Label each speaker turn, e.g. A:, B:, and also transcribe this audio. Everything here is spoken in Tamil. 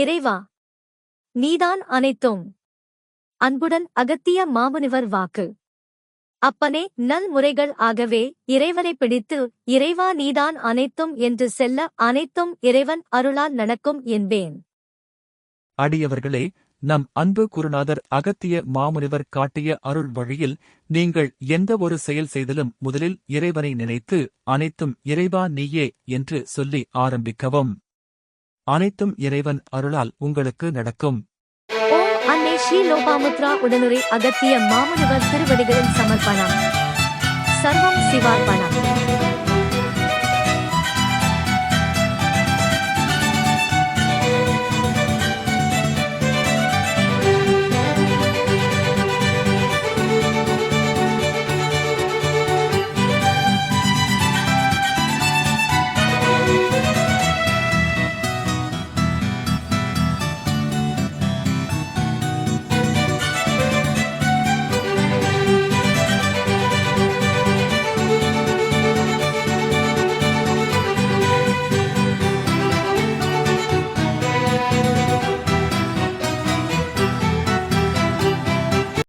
A: இறைவா நீதான் அனைத்தும். அன்புடன் அகத்திய மாமுனிவர் வாக்கு. அப்பனே நல்முறைகள் ஆகவே இறைவனை பிடித்து இறைவா நீதான் அனைத்தும் என்று செல்ல அனைத்தும் இறைவன் அருளால் நடக்கும் என்பேன்.
B: அடியவர்களே நம் அன்பு குருநாதர் அகத்திய மாமுனிவர் காட்டிய அருள் வழியில் நீங்கள் எந்த ஒரு செயல் செய்தலும் முதலில் இறைவனை நினைத்து அனைத்தும் இறைவா நீயே என்று சொல்லி ஆரம்பிக்கவும். அனைத்தும் இறைவன் அருளால் உங்களுக்கு நடக்கும்.
A: ஓம் அன்னை ஸ்ரீ லோபாமுத்ரா உடனுரை அகத்திய மாமுனிவர் திருவடிகளில் சமர்ப்பணம். சர்வம் சிவார்ப்பணம்.